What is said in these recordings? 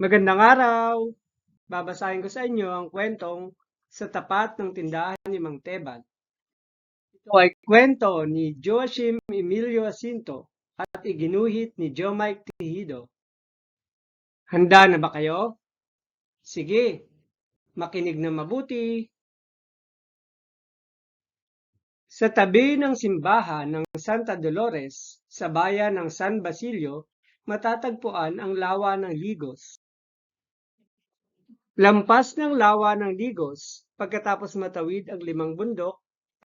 Magandang araw! Babasahin ko sa inyo ang kwentong sa tapat ng tindahan ni Mang Teban. Ito ay kwento ni Joachim Emilio Jacinto at iginuhit ni Joe Mike Tejido. Handa na ba kayo? Sige, makinig na mabuti. Sa tabi ng simbahan ng Santa Dolores sa bayan ng San Basilio, matatagpuan ang lawa ng Ligos. Lampas ng lawa ng Ligos, pagkatapos matawid ang limang bundok,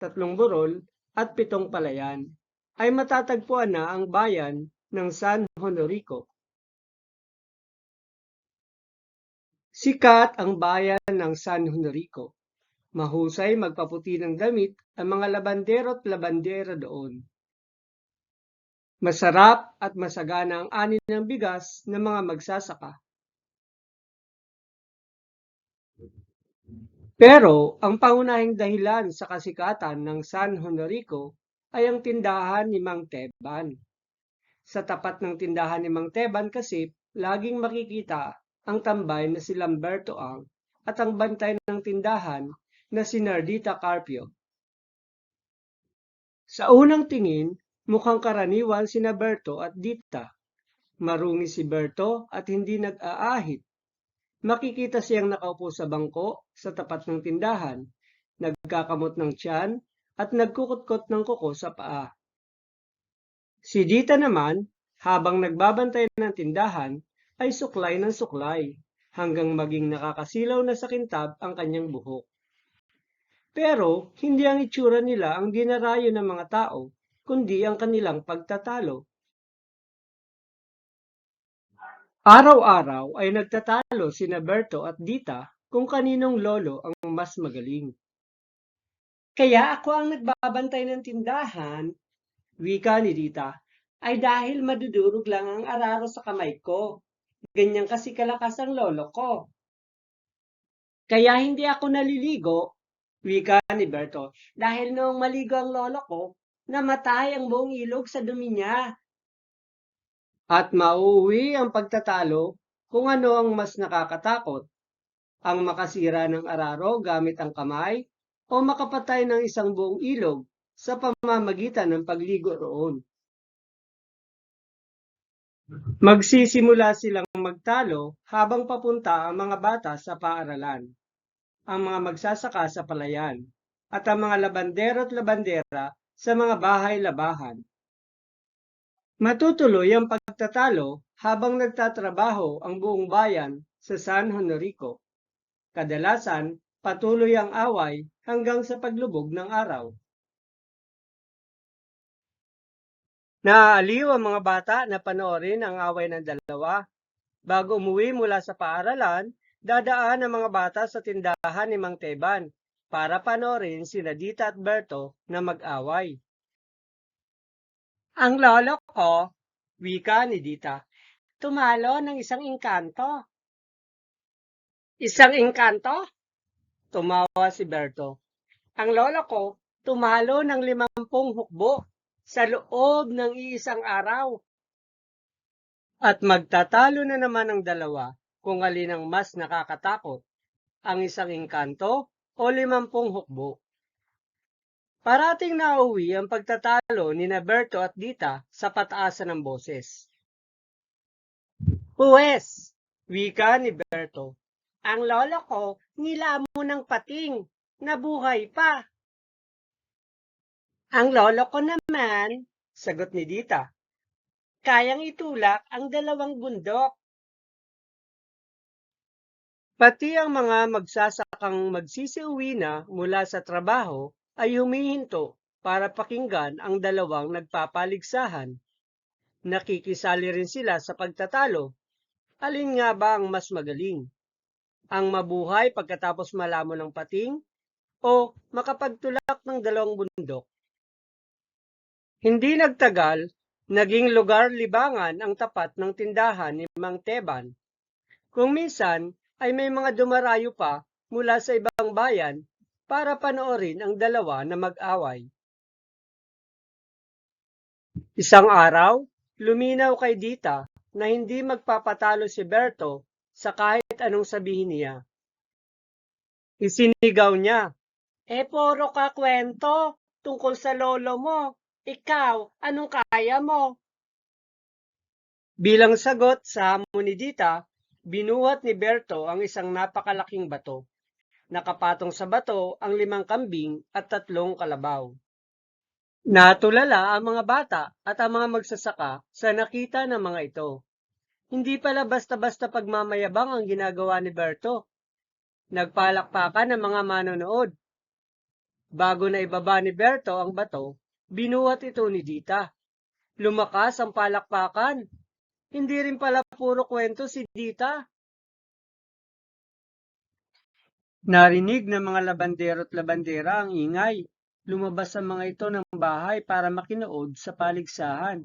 tatlong burol, at pitong palayan, ay matatagpuan na ang bayan ng San Honorico. Sikat ang bayan ng San Honorico. Mahusay magpaputi ng damit ang mga labandero at labandera doon. Masarap at masagana ang anin ng bigas ng mga magsasaka. Pero ang pangunahing dahilan sa kasikatan ng San Honorico ay ang tindahan ni Mang Teban. Sa tapat ng tindahan ni Mang Teban kasi laging makikita ang tambay na si Lamberto Ang at ang bantay ng tindahan na si Nardita Carpio. Sa unang tingin, mukhang karaniwan si Berto at Dita. Marungi si Berto at hindi nag-aahit. Makikita siyang nakaupo sa bangko sa tapat ng tindahan, nagkakamot ng tiyan at nagkukutkot ng kuko sa paa. Si Dita naman, habang nagbabantay ng tindahan, ay suklay ng suklay hanggang maging nakakasilaw na sa kintab ang kanyang buhok. Pero hindi ang itsura nila ang dinarayo ng mga tao, kundi ang kanilang pagtatalo. Araw-araw ay nagtatalo si Berto at Dita kung kaninong lolo ang mas magaling. Kaya ako ang nagbabantay ng tindahan, wika ni Dita, ay dahil madudurog lang ang araro sa kamay ko. Ganyan kasi kalakas ang lolo ko. Kaya hindi ako naliligo, wika ni Berto, dahil noong maligo ang lolo ko, namatay ang buong ilog sa dumi niya. At mauuwi ang pagtatalo kung ano ang mas nakakatakot, ang makasira ng araro gamit ang kamay o makapatay ng isang buong ilog sa pamamagitan ng pagligo roon. Magsisimula silang magtalo habang papunta ang mga bata sa paaralan, ang mga magsasaka sa palayan, at ang mga labandero at labandera sa mga bahay-labahan. Matutuloy ang pagtatalo habang nagtatrabaho ang buong bayan sa San Honorico. Kadalasan, patuloy ang away hanggang sa paglubog ng araw. Naaaliw ang mga bata na panoorin ang away ng dalawa. Bago umuwi mula sa paaralan, dadaan ang mga bata sa tindahan ni Mang Teban para panoorin si Nadita at Berto na mag-away. Ang lolo ko, wika ni Dita, tumalo ng isang engkanto. Isang engkanto? Tumawa si Berto. Ang lolo ko, tumalo ng limampung hukbo sa loob ng iisang araw. At magtatalo na naman ang dalawa kung alin ang mas nakakatakot, ang isang engkanto o limampung hukbo. Parating nauwi ang pagtatalo ni Berto at Dita sa pataasan ng boses. Huwes, wika ni Berto, ang lolo ko nilamo ng pating, nabuhay pa. Ang lolo ko naman, sagot ni Dita, kayang itulak ang dalawang bundok. Pati ang mga magsasakang magsisiuwi na mula sa trabaho ay humihinto para pakinggan ang dalawang nagpapaligsahan. Nakikisali rin sila sa pagtatalo. Alin nga ba ang mas magaling? Ang mabuhay pagkatapos malamo ng pating o makapagtulak ng dalawang bundok? Hindi nagtagal, naging lugar libangan ang tapat ng tindahan ni Mang Teban. Kung minsan ay may mga dumarayo pa mula sa ibang bayan para panoorin ang dalawa na mag-away. Isang araw, luminaw kay Dita na hindi magpapatalo si Berto sa kahit anong sabihin niya. Isinigaw niya, Eh puro ka kwento tungkol sa lolo mo. Ikaw, anong kaya mo? Bilang sagot sa hamon ni Dita, binuhat ni Berto ang isang napakalaking bato. Nakapatong sa bato ang limang kambing at tatlong kalabaw. Natulala ang mga bata at ang mga magsasaka sa nakita ng mga ito. Hindi pala basta-basta pagmamayabang ang ginagawa ni Berto. Nagpalakpakan ng mga manonood. Bago na ibaba ni Berto ang bato, binuhat ito ni Dita. Lumakas ang palakpakan. Hindi rin pala puro kwento si Dita. Narinig ng mga labandero at labandera ang ingay. Lumabas ang mga ito ng bahay para makinood sa paligsahan.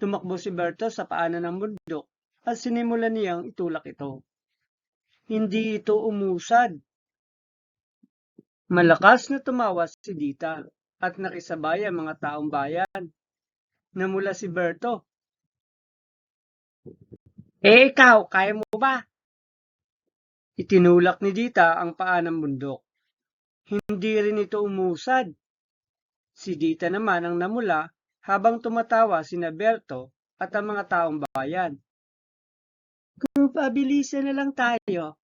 Tumakbo si Berto sa paanan ng bundok at sinimulan niyang itulak ito. Hindi ito umusad. Malakas na tumawa si Dita at nakisabay ang mga taong bayan. Namula si Berto. Eh ikaw, kaya mo ba? Itinulak ni Dita ang paa ng bundok. Hindi rin ito umusad. Si Dita naman ang namula habang tumatawa si Berto at ang mga taong bayan. Kung pabilisan na lang tayo.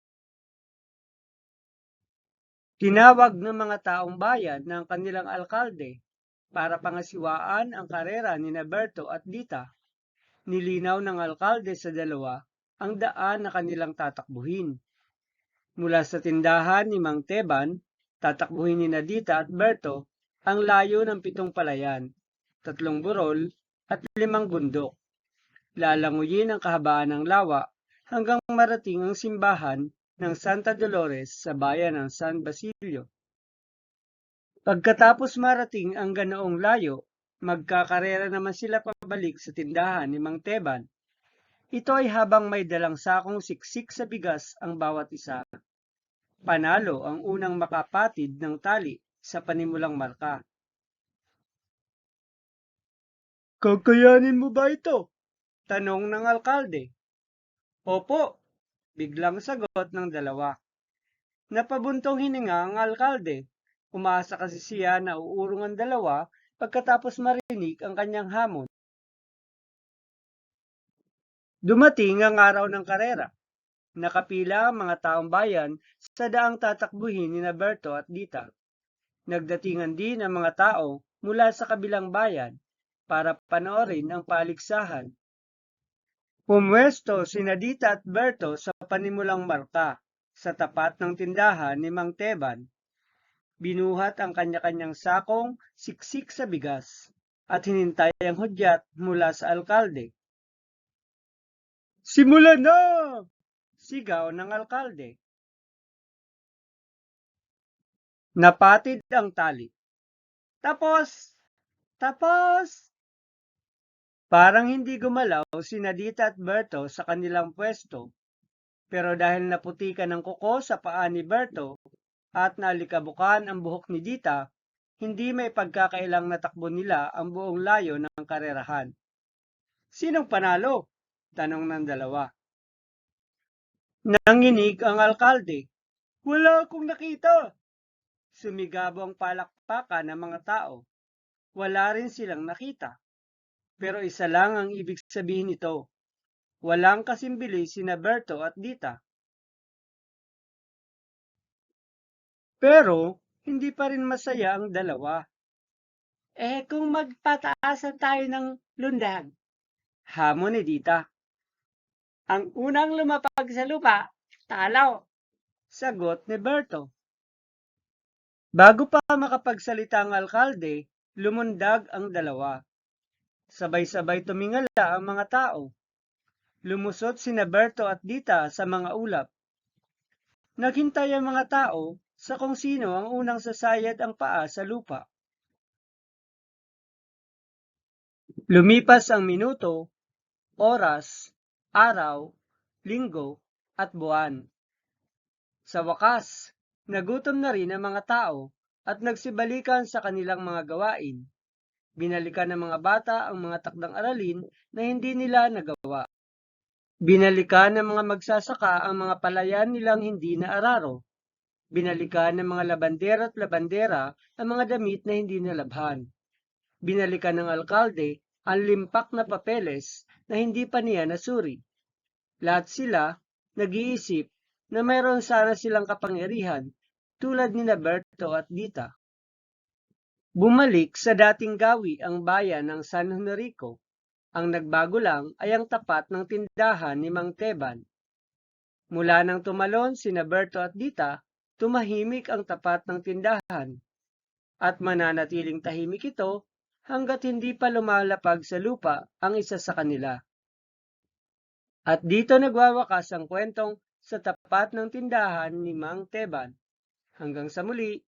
Tinawag ng mga taong bayan ng kanilang alkalde para pangasiwaan ang karera ni Berto at Dita. Nilinaw ng alkalde sa dalawa ang daan na kanilang tatakbuhin. Mula sa tindahan ni Mang Teban, tatakbuhin ni Nadita at Berto ang layo ng pitong palayan, tatlong burol at limang bundok. Lalanguyin ang kahabaan ng lawa hanggang marating ang simbahan ng Santa Dolores sa bayan ng San Basilio. Pagkatapos marating ang ganoong layo, magkakarera naman sila pabalik sa tindahan ni Mang Teban. Ito ay habang may dalang sakong siksik sa bigas ang bawat isa. Panalo ang unang makapatid ng tali sa panimulang marka. Kakayanin mo ba ito? Tanong ng alkalde. Opo, biglang sagot ng dalawa. Napabuntong hininga ang alkalde. Umasa kasi siya na uurong ang dalawa pagkatapos marinig ang kanyang hamon. Dumating ang araw ng karera. Nakapila ang mga taong bayan sa daang tatakbuhin ni Berto at Dita. Nagdatingan din ang mga tao mula sa kabilang bayan para panoorin ang paligsahan. Pumwesto si Dita at Berto sa panimulang marka sa tapat ng tindahan ni Mang Teban. Binuhat ang kanya-kanyang sakong siksik sa bigas at hinintay ang hudyat mula sa alkalde. Simula na! Sigaw ng alkalde. Napatid ang tali. Tapos! Tapos! Parang hindi gumalaw si Nadita at Berto sa kanilang pwesto. Pero dahil naputikan ng kuko sa paa ni Berto at nalikabukan ang buhok ni Dita, hindi may pagkakailang natakbo nila ang buong layo ng karerahan. Sinong panalo? Tanong ng dalawa. Nanginig ang alkalde. Wala akong nakita. Sumigabong palakpakan ng mga tao. Wala rin silang nakita. Pero isa lang ang ibig sabihin nito. Walang kasimbili si Berto at Dita. Pero, hindi pa rin masaya ang dalawa. Eh kung magpataasan tayo ng lundag, hamon ni Dita. Ang unang lumapag sa lupa, talaw, sagot ni Berto. Bago pa makapagsalita ang alkalde, lumundag ang dalawa. Sabay-sabay tumingala ang mga tao. Lumusot si Berto at Dita sa mga ulap. Naghintay ang mga tao sa kung sino ang unang sasayad ang paa sa lupa. Lumipas ang minuto, oras, araw, linggo, at buwan. Sa wakas, nagutom na rin ang mga tao at nagsibalikan sa kanilang mga gawain. Binalikan ng mga bata ang mga takdang aralin na hindi nila nagawa. Binalikan ng mga magsasaka ang mga palayan nilang hindi na araro. Binalikan ng mga labandera at labandera ang mga damit na hindi nalabhan. Binalikan ng alkalde ang limpak na papeles na hindi pa niya nasuri. Lahat sila nag-iisip na mayroon sana silang kapangyarihan tulad ni Berto at Dita. Bumalik sa dating gawi ang bayan ng San Honorico. Ang nagbago lang ay ang tapat ng tindahan ni Mang Teban. Mula nang tumalon si Berto at Dita, tumahimik ang tapat ng tindahan. At mananatiling tahimik ito hanggat hindi pa lumalapag sa lupa ang isa sa kanila. At dito nagwawakas ang kwentong sa tapat ng tindahan ni Mang Teban. Hanggang sa muli.